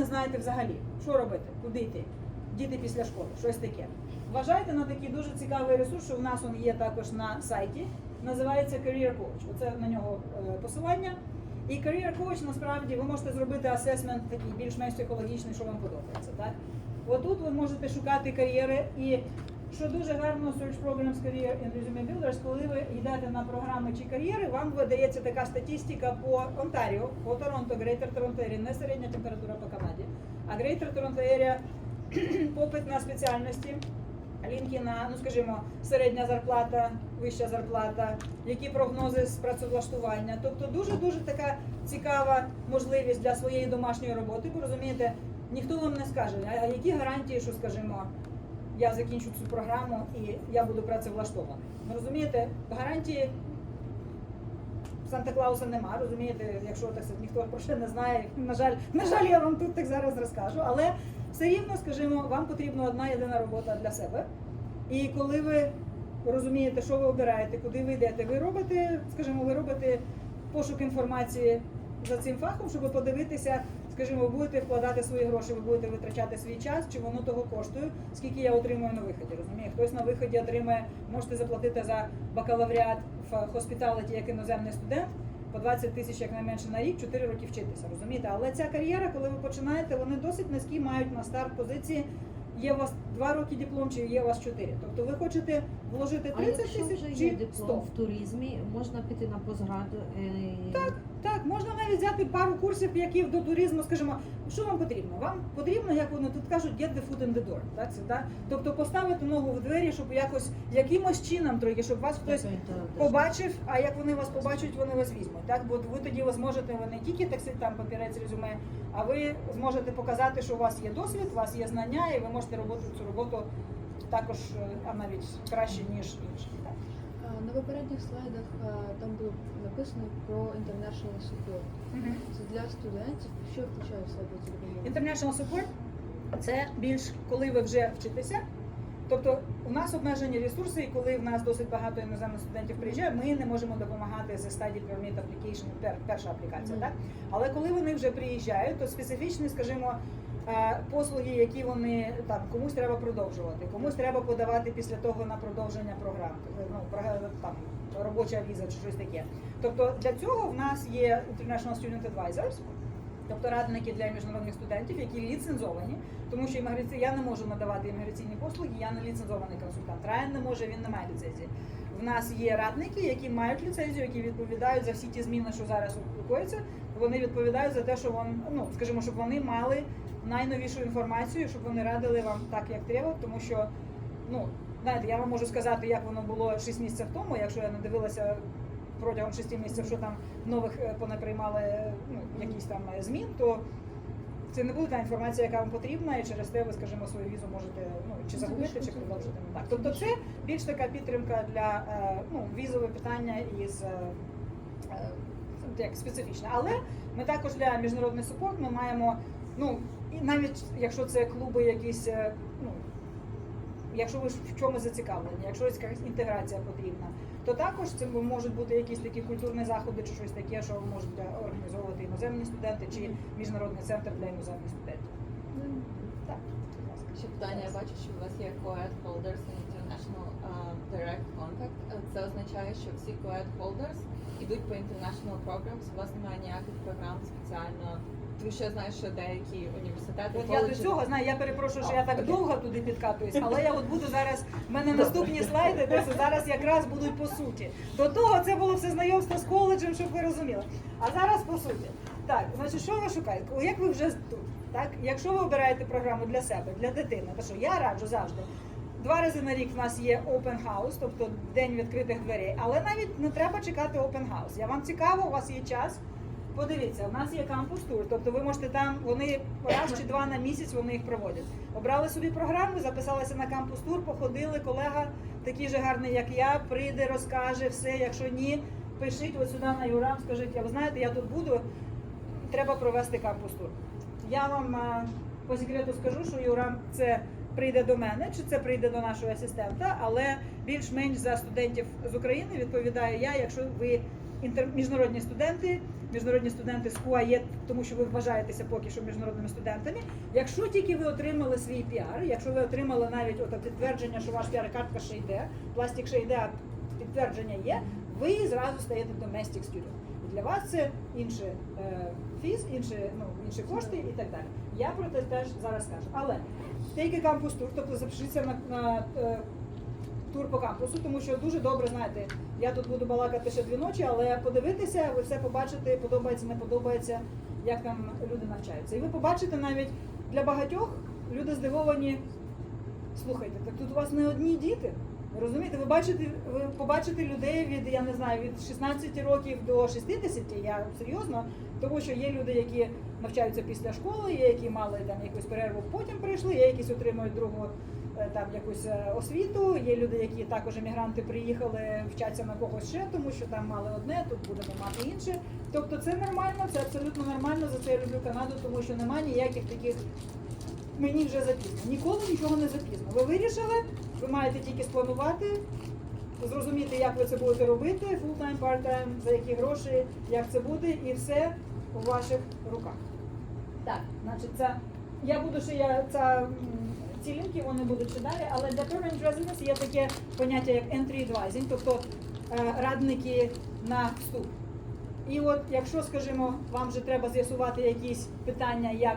не знаєте взагалі, що робити, куди йти, діти після школи, щось таке. Вважайте на такий дуже цікавий ресурс, що в нас він є також на сайті. Називається Career Coach. Оце на нього е, посилання. І Career Coach насправді ви можете зробити асесмент такий більш-менш психологічний, що вам подобається. Так? Отут ви можете шукати кар'єри і що дуже гарно Search Programs Career and Resume Builders, коли ви йдете на програми чи кар'єри, вам видається така статистика по Онтаріо, по Торонто, Greater Toronto Area, не середня температура по Канаді, а Greater Toronto Area попит на спеціальності, лінки на, ну скажімо, середня зарплата, вища зарплата, які прогнози з працевлаштування. Тобто дуже-дуже така цікава можливість для своєї домашньої роботи. Бо розумієте, ніхто вам не скаже, а які гарантії, що скажімо, я закінчу цю програму і я буду працевлаштований. Ви розумієте, гарантії Санта Клауса нема, розумієте, якщо так ніхто про це не знає. На жаль, на жаль, я вам тут так зараз розкажу. Але все рівно, скажімо, вам потрібна одна єдина робота для себе. І коли ви розумієте, що ви обираєте, куди ви йдете, ви робите, скажімо, ви робите пошук інформації за цим фахом, щоб подивитися, скажімо, ви будете вкладати свої гроші, ви будете витрачати свій час, чи воно того коштує, скільки я отримую на виході. Розуміє, хтось на виході отримає, можете заплатити за бакалавріат в hospitality як іноземний студент. По 20 тисяч якнайменше на рік, 4 роки вчитися, розумієте? Але ця кар'єра, коли ви починаєте, вони досить низькі мають на старт позиції. Є у вас 2 роки диплом, чи є у вас 4. Тобто ви хочете вложити А 30 якщо вже тисяч є чи диплом 100. в туризмі, можна піти на постграду. е, Так, так, можна навіть взяти пару курсів, які до туризму, скажімо, що вам потрібно? Вам потрібно, як вони тут кажуть, get the foot in the door. Так, це, так? Тобто поставити ногу в двері, щоб якось якимось чином трохи, щоб вас хтось побачив, а як вони вас побачать, вони вас візьмуть. Так, бо ви тоді ви зможете ви не тільки так сказати, там папірець резюме, а ви зможете показати, що у вас є досвід, у вас є знання, і ви можете робити цю роботу також е, а навіть краще ніж інші. Так. На попередніх слайдах там було написано про international support. Це для студентів, що включає в себе ця допомога? International support – це більш коли ви вже вчитеся. Тобто у нас обмежені ресурси, і коли в нас досить багато іноземних студентів приїжджає, ми не можемо допомагати з study permit application, пер- перша аплікація. Мгм. Так? Але коли вони вже приїжджають, то специфічні, скажімо, е, послуги, які вони там комусь треба продовжувати, комусь треба подавати після того на продовження програм, ну там робоча віза чи щось таке. Тобто для цього в нас є International Student Advisors, тобто радники для міжнародних студентів, які ліцензовані, тому що імміграці... я не можу надавати імміграційні послуги, я не ліцензований консультант. Райан не може, він не має ліцензії. В нас є радники, які мають ліцензію, які відповідають за всі ті зміни, що зараз коїться. Вони відповідають за те, що вон, ну скажімо, щоб вони мали найновішу інформацію, щоб вони радили вам так, як треба, тому що ну знаєте, я вам можу сказати, як воно було 6 місяців тому, якщо я не дивилася протягом 6 місяців, що там нових е, понаприймали ну, якісь там е, змін, то це не буде та інформація, яка вам потрібна, і через те ви, скажімо, свою візу можете ну чи загубити, чи продовжити не так. Тобто, це більш така підтримка для е, ну, візове питання із е, е, як специфічне. Але ми також для міжнародний супорт ми маємо, ну і навіть якщо це клуби якісь, е, ну якщо ви ж в чомусь зацікавлені, якщо якась інтеграція потрібна, то також це можуть бути якісь такі культурні заходи чи щось таке, що можуть організовувати іноземні студенти чи міжнародний центр для іноземних студентів. Так. Ще питання, я бачу, що у вас є COED Holders and International uh, Direct Contact. Е, Це означає, що всі COED Holders йдуть по International Programs, у вас немає ніяких програм спеціально. Тому що я знаю, що деякі університети, От я до коледжі- цього знаю, я перепрошую, що я так довго туди підкатуюсь, але я от буду зараз. в мене наступні слайди, де це зараз якраз будуть по суті. До того це було все знайомство з коледжем, щоб ви розуміли. А зараз по суті. Так, значить, що ви шукаєте? О, Як ви вже тут? Так, якщо ви обираєте програму для себе, для дитини, то що я раджу завжди. Два рази на рік в нас є open house, тобто день відкритих дверей, але навіть не треба чекати open house. Я вам цікаво, у вас є час. Подивіться, у нас є кампус тур, тобто ви можете там, вони раз чи два на місяць вони їх проводять. Обрали собі програму, записалися на кампус тур, походили, колега такий же гарний, як я, прийде, розкаже все. Якщо ні, пишіть сюди на Юрам, скажіть, а ви знаєте, я тут буду, треба провести кампус тур. Я вам по секрету скажу, що Юрам це прийде до мене, чи це прийде до нашого асистента, але більш-менш за студентів з України відповідаю я, якщо ви інтер... міжнародні студенти, міжнародні студенти з КУАЄ, тому що ви вважаєтеся поки що міжнародними студентами. Якщо тільки ви отримали свій піар, якщо ви отримали навіть ото підтвердження, що ваш піар-картка ще йде, пластик ще йде, а підтвердження є, ви зразу стаєте domestic student. І для вас це інший е, фіз, інші, ну, інші кошти і так далі. Я про це теж зараз скажу. Але a campus tour, тобто запишіться на, на е, тур по кампусу, тому що дуже добре знаєте, я тут буду балакати ще дві ночі, але подивитися, ви все побачите, подобається, не подобається, як там люди навчаються. І ви побачите навіть для багатьох люди здивовані. Слухайте, так тут у вас не одні діти. Розумієте, ви бачите, ви побачите людей від, я не знаю, від 16 років до 60, я серйозно, тому що є люди, які навчаються після школи, є які мали там якусь перерву, потім прийшли, є якісь отримують другу там якусь е, освіту. Є люди, які також емігранти приїхали, вчаться на когось ще, тому що там мали одне, тут будемо мати інше. Тобто це нормально, це абсолютно нормально. За це я люблю Канаду, тому що немає ніяких таких. Мені вже запізно. Ніколи нічого не запізно. Ви вирішили, ви маєте тільки спланувати, зрозуміти, як ви це будете робити, full-time, part-time, за які гроші, як це буде, і все у ваших руках. Так, значить, це я буду ще я ця ці лінки вони будуть ще далі, але для permanent residence є таке поняття як entry advising, тобто е, радники на вступ. І от якщо, скажімо, вам вже треба з'ясувати якісь питання як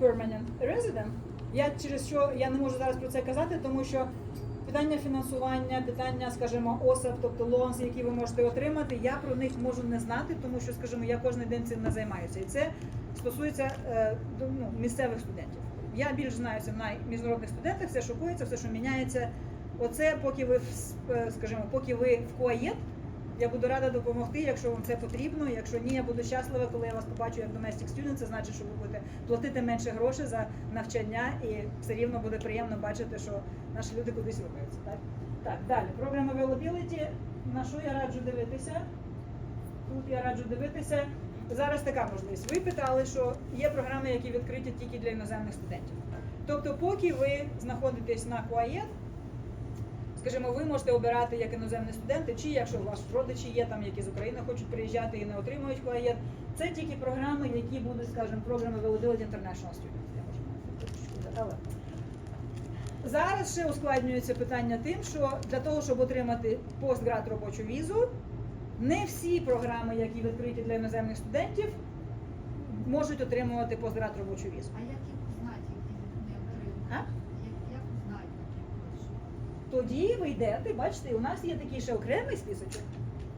permanent resident, я через що я не можу зараз про це казати, тому що питання фінансування, питання, скажімо, ОСАП, тобто лонс, які ви можете отримати, я про них можу не знати, тому що, скажімо, я кожен день цим не займаюся. І це стосується е, ну, місцевих студентів. Я більш знаюся на міжнародних студентах, все шокується, все, що міняється. Оце поки ви е, скажімо, поки ви в КОАЄТ, я буду рада допомогти, якщо вам це потрібно. Якщо ні, я буду щаслива, коли я вас побачу як domestic student, це значить, що ви будете платити менше грошей за навчання, і все рівно буде приємно бачити, що наші люди кудись рухаються. Так, так далі. Програма availability. На що я раджу дивитися? Тут я раджу дивитися. Зараз така можливість. Ви питали, що є програми, які відкриті тільки для іноземних студентів. Тобто, поки ви знаходитесь на КУАЄ, скажімо, ви можете обирати як іноземні студенти, чи якщо у вас родичі є там, які з України хочуть приїжджати і не отримують КУАЄ, це тільки програми, які будуть, скажімо, програми Availability International Students. Я можу трошечки. Зараз ще ускладнюється питання тим, що для того, щоб отримати постград робочу візу, не всі програми, які відкриті для іноземних студентів, можуть отримувати постград робочу візу. А як їх узнати, які не отримали? Як, як узнати? Тоді ви йдете, бачите, у нас є такий ще окремий списочок.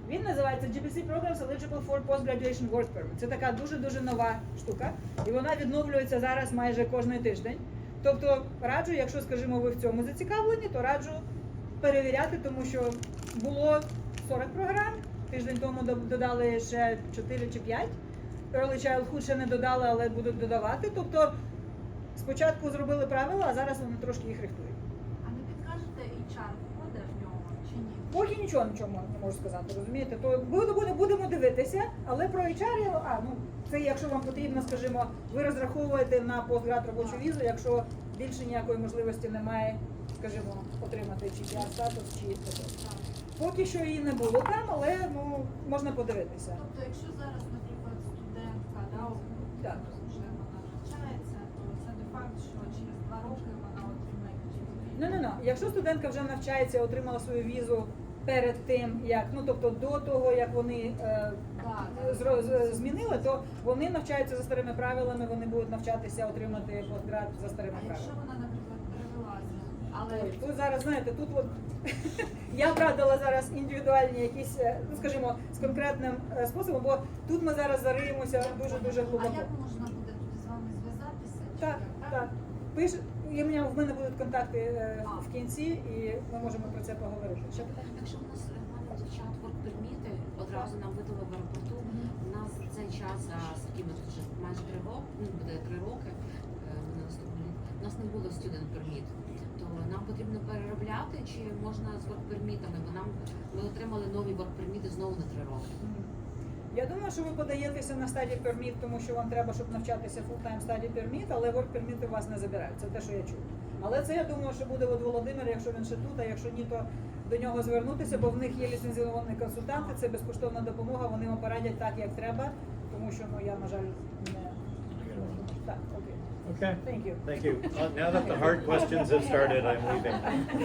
Він називається GPC Programs Eligible for Postgraduation Work Permit. Це така дуже-дуже нова штука, і вона відновлюється зараз майже кожний тиждень. Тобто раджу, якщо, скажімо, ви в цьому зацікавлені, то раджу перевіряти, тому що було 40 програм. Тиждень тому додали ще 4 чи 5. Early Childhood ще не додали, але будуть додавати. Тобто спочатку зробили правила, а зараз вони трошки їх рихтують. А не підкажете HR входить в нього чи ні? Поки нічого нічого не можу сказати, розумієте? То буду- будемо дивитися, але про HR, я- а ну це якщо вам потрібно, скажімо, ви розраховуєте на постград робочу візу, якщо більше ніякої можливості немає, скажімо, отримати чи PR статус, чи. Так. Поки що її не було там, але ну можна подивитися. Тобто, якщо зараз, наприклад, студентка, да, Так. вже вона навчається, то це не факт, що через два роки вона отримає. Ну, ну, ну. Якщо студентка вже навчається, отримала свою візу перед тим, як ну тобто до того, як вони е, зро- з- змінили, то вони навчаються за старими правилами, вони будуть навчатися отримати постград за старими А якщо правилами. вона, наприклад, перевелася, але Ой, тут зараз знаєте, тут от я б зараз індивідуальні якісь, е, ну скажімо, з конкретним е, способом, бо тут ми зараз зариємося дуже дуже а як можна буде тоді з вами зв'язатися? Так, так. Пиш, і в мене в мене будуть контакти е, в кінці, і ми можемо про це поговорити. Якщо у нас мене дівчат воркперміти, одразу нам видали в аеропорту. У нас цей час, за скільки ми тут вже майже три роки, ну буде три роки, на. У нас не було студент-перміт, то нам потрібно переробляти чи можна з воркпермітами, бо нам ми отримали нові воркперміти знову на три роки. Я думаю, що ви подаєтеся на стадії перміт, тому що вам треба, щоб навчатися фултайм стадії перміт, але воркперміти у вас не забирають. Це те, що я чую. Але це я думаю, що буде від Володимира, якщо він ще тут, а якщо ні, то до нього звернутися, бо в них є ліцензіовані консультанти, це безкоштовна допомога, вони вам порадять так, як треба, тому що ну я, на жаль, не так, окей. Okay. Thank you. Thank you. Uh, Now that the hard questions have started, I'm leaving. Uh,